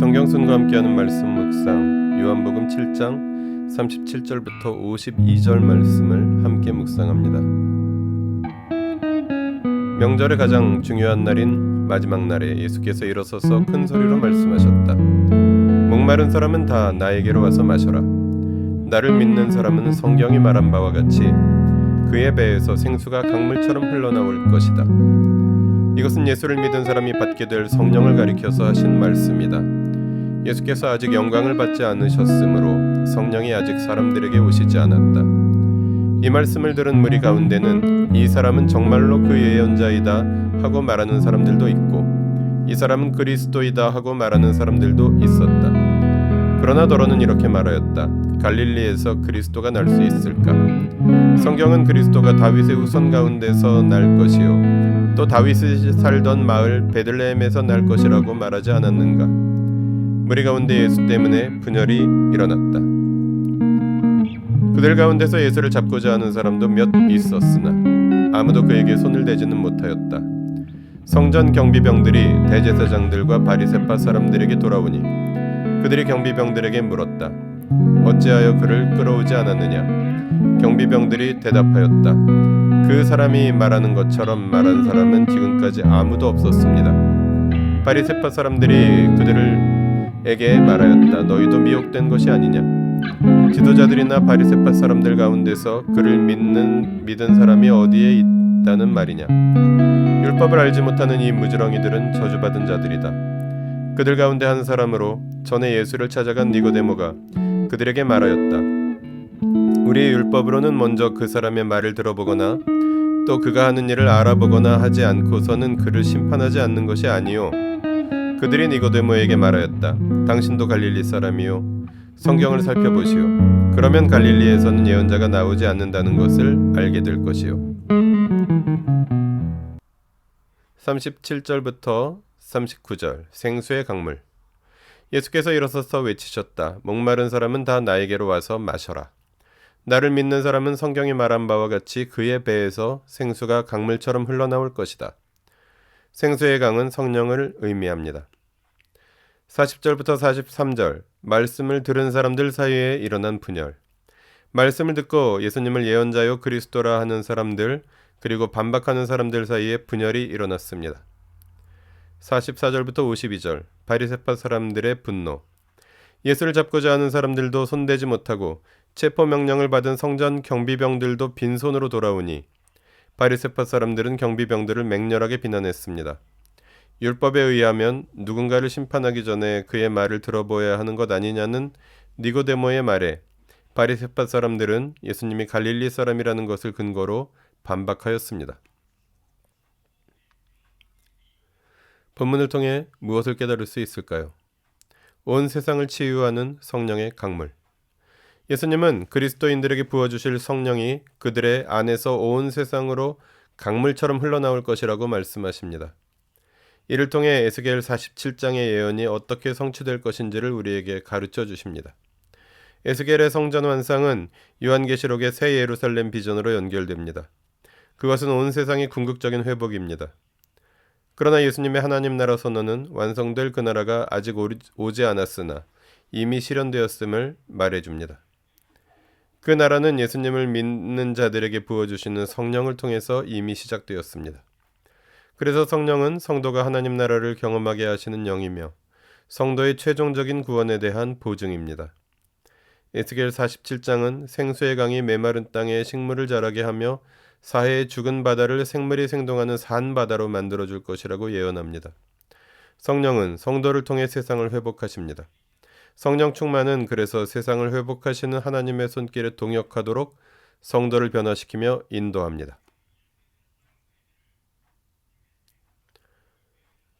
성경순과 함께하는 말씀 묵상 요한복음 7장 37절부터 52절 말씀을 함께 묵상합니다. 명절의 가장 중요한 날인 마지막 날에 예수께서 일어서서 큰 소리로 말씀하셨다. 목마른 사람은 다 나에게로 와서 마셔라. 나를 믿는 사람은 성경이 말한 바와 같이 그의 배에서 생수가 강물처럼 흘러나올 것이다. 이것은 예수를 믿은 사람이 받게 될 성령을 가리켜서 하신 말씀이다. 예수께서 아직 영광을 받지 않으셨으므로 성령이 아직 사람들에게 오시지 않았다. 이 말씀을 들은 무리 가운데는 이 사람은 정말로 그 예언자이다 하고 말하는 사람들도 있고 이 사람은 그리스도이다 하고 말하는 사람들도 있었다. 그러나 더러는 이렇게 말하였다. 갈릴리에서 그리스도가 날 수 있을까? 성경은 그리스도가 다윗의 후손 가운데서 날 것이요 또 다윗이 살던 마을 베들레헴에서 날 것이라고 말하지 않았는가? 무리 가운데 예수 때문에 분열이 일어났다. 그들 가운데서 예수를 잡고자 하는 사람도 몇 있었으나 아무도 그에게 손을 대지는 못하였다. 성전 경비병들이 대제사장들과 바리새파 사람들에게 돌아오니 그들이 경비병들에게 물었다. 어찌하여 그를 끌어오지 않았느냐? 경비병들이 대답하였다. 그 사람이 말하는 것처럼 말한 사람은 지금까지 아무도 없었습니다. 바리새파 사람들이 그들 에게 말하였다. 너희도 미혹된 것이 아니냐? 지도자들이나 바리새파 사람들 가운데서 그를 믿는 믿은 사람이 어디에 있다는 말이냐? 율법을 알지 못하는 이 무지렁이들은 저주받은 자들이다. 그들 가운데 한 사람으로 전에 예수를 찾아간 니고데모가 그들에게 말하였다. 우리의 율법으로는 먼저 그 사람의 말을 들어보거나 또 그가 하는 일을 알아보거나 하지 않고서는 그를 심판하지 않는 것이 아니요. 그들이 니고데모에게 말하였다. 당신도 갈릴리 사람이요. 성경을 살펴보시오. 그러면 갈릴리에서는 예언자가 나오지 않는다는 것을 알게 될 것이요. 37절부터 39절 생수의 강물 예수께서 일어서서 외치셨다. 목마른 사람은 다 나에게로 와서 마셔라. 나를 믿는 사람은 성경이 말한 바와 같이 그의 배에서 생수가 강물처럼 흘러나올 것이다. 생수의 강은 성령을 의미합니다. 40절부터 43절 말씀을 들은 사람들 사이에 일어난 분열 말씀을 듣고 예수님을 예언자요 그리스도라 하는 사람들 그리고 반박하는 사람들 사이에 분열이 일어났습니다. 44절부터 52절 바리새파 사람들의 분노 예수를 잡고자 하는 사람들도 손대지 못하고 체포 명령을 받은 성전 경비병들도 빈손으로 돌아오니 바리새파 사람들은 경비병들을 맹렬하게 비난했습니다. 율법에 의하면 누군가를 심판하기 전에 그의 말을 들어보아야 하는 것 아니냐는 니고데모의 말에 바리새파 사람들은 예수님이 갈릴리 사람이라는 것을 근거로 반박하였습니다. 본문을 통해 무엇을 깨달을 수 있을까요? 온 세상을 치유하는 성령의 강물. 예수님은 그리스도인들에게 부어주실 성령이 그들의 안에서 온 세상으로 강물처럼 흘러나올 것이라고 말씀하십니다. 이를 통해 에스겔 47장의 예언이 어떻게 성취될 것인지를 우리에게 가르쳐 주십니다. 에스겔의 성전 완상은 요한계시록의 새 예루살렘 비전으로 연결됩니다. 그것은 온 세상의 궁극적인 회복입니다. 그러나 예수님의 하나님 나라 선언은 완성될 그 나라가 아직 오지 않았으나 이미 실현되었음을 말해줍니다. 그 나라는 예수님을 믿는 자들에게 부어주시는 성령을 통해서 이미 시작되었습니다. 그래서 성령은 성도가 하나님 나라를 경험하게 하시는 영이며 성도의 최종적인 구원에 대한 보증입니다. 에스겔 47장은 생수의 강이 메마른 땅에 식물을 자라게 하며 사해의 죽은 바다를 생물이 생동하는 산 바다로 만들어 줄 것이라고 예언합니다. 성령은 성도를 통해 세상을 회복하십니다. 성령 충만은 그래서 세상을 회복하시는 하나님의 손길에 동역하도록 성도를 변화시키며 인도합니다.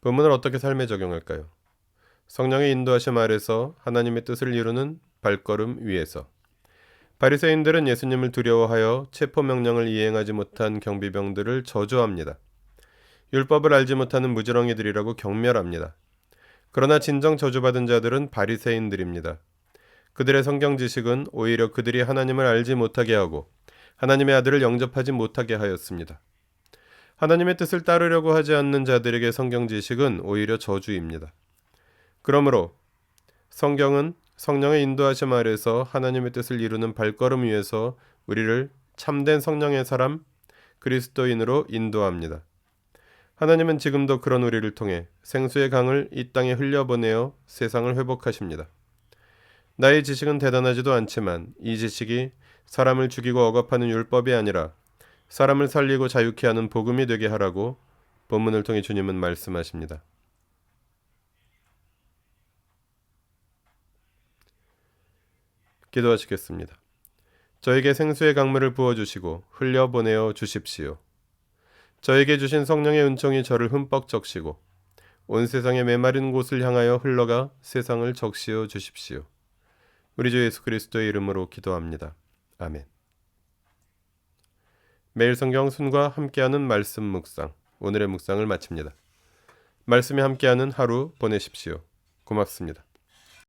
본문을 어떻게 삶에 적용할까요? 성령의 인도하심 아래서 하나님의 뜻을 이루는 발걸음 위에서 바리새인들은 예수님을 두려워하여 체포 명령을 이행하지 못한 경비병들을 저주합니다. 율법을 알지 못하는 무지렁이들이라고 경멸합니다. 그러나 진정 저주받은 자들은 바리새인들입니다. 그들의 성경 지식은 오히려 그들이 하나님을 알지 못하게 하고 하나님의 아들을 영접하지 못하게 하였습니다. 하나님의 뜻을 따르려고 하지 않는 자들에게 성경 지식은 오히려 저주입니다. 그러므로 성경은 성령의 인도하심 아래서 하나님의 뜻을 이루는 발걸음 위에서 우리를 참된 성령의 사람 그리스도인으로 인도합니다. 하나님은 지금도 그런 우리를 통해 생수의 강을 이 땅에 흘려보내어 세상을 회복하십니다. 나의 지식은 대단하지도 않지만 이 지식이 사람을 죽이고 억압하는 율법이 아니라 사람을 살리고 자유케 하는 복음이 되게 하라고 본문을 통해 주님은 말씀하십니다. 기도하시겠습니다. 저에게 생수의 강물을 부어 주시고 흘려 보내어 주십시오. 저에게 주신 성령의 은총이 저를 흠뻑 적시고 온 세상의 메마른 곳을 향하여 흘러가 세상을 적시어 주십시오. 우리 주 예수 그리스도의 이름으로 기도합니다. 아멘. 매일 성경 순과 함께하는 말씀 묵상. 오늘의 묵상을 마칩니다. 말씀이 함께하는 하루 보내십시오. 고맙습니다.